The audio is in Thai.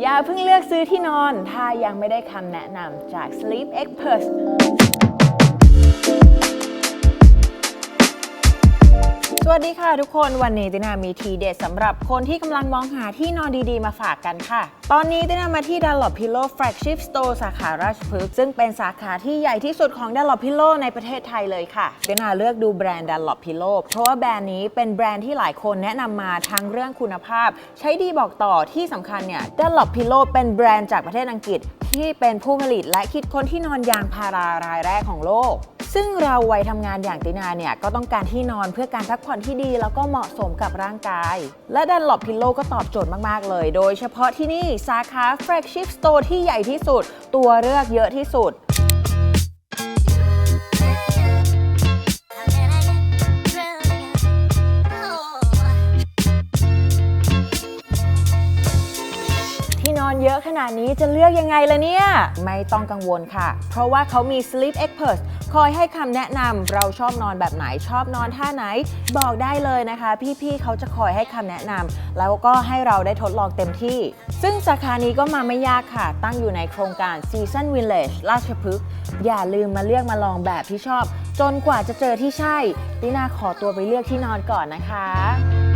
อย่าเพิ่งเลือกซื้อที่นอน ถ้ายังไม่ได้คำแนะนำจาก Sleep Expert สวัสดีค่ะทุกคนวันนี้ตินามีทีเด็ดสำหรับคนที่กำลังมองหาที่นอนดีๆ มาฝากกันค่ะ ตอนนี้ตินามาที่ Dunlop Pillow Flagship Store สาขาราชพฤกษ์ซึ่งเป็นสาขาที่ใหญ่ที่สุดของ Dunlop Pillow ในประเทศไทยเลยค่ะตินาเลือกดูแบรนด์ Dunlop Pillow เพราะว่าแบรนด์นี้เป็นแบรนด์ที่หลายคนแนะนำมาทั้งเรื่องคุณภาพ ใช้ดีบอกต่อที่สำคัญเนี่ย Dunlop Pillow เป็นแบรนด์จากประเทศอังกฤษที่เป็นผู้ผลิตและคิดค้นที่นอนยางพารารายแรกของโลก ซึ่งเราวัยทำงานอย่างตินาเนี่ยก็ต้องการที่นอนเพื่อการพักผ่อนที่ดี แล้วก็เหมาะสมกับร่างกาย และดันหลบพิลโลก็ตอบโจทย์มาก ๆ เลย โดยเฉพาะที่นี่สาขา Flagship Store ที่ใหญ่ที่สุด ตัวเลือกเยอะที่สุด อนเยอะขนาดนี้จะเลือกยังไงล่ะเนี่ย ไม่ต้องกังวลค่ะ เพราะว่าเขามี Sleep Expert คอยให้คำแนะนำเราชอบนอนแบบไหนชอบนอนท่าไหน บอกได้เลยนะคะ พี่ๆเขาจะคอยให้คำแนะนำแล้วก็ให้เราได้ทดลองเต็มที่ ซึ่งสาขานี้ก็มาไม่ยากค่ะ ตั้งอยู่ในโครงการ Season Village ราชพฤกษ์อย่าลืมมาเลือกมาลองแบบที่ชอบ จนกว่าจะเจอที่ใช่ตินาขอตัวไปเลือกที่นอนก่อนนะคะ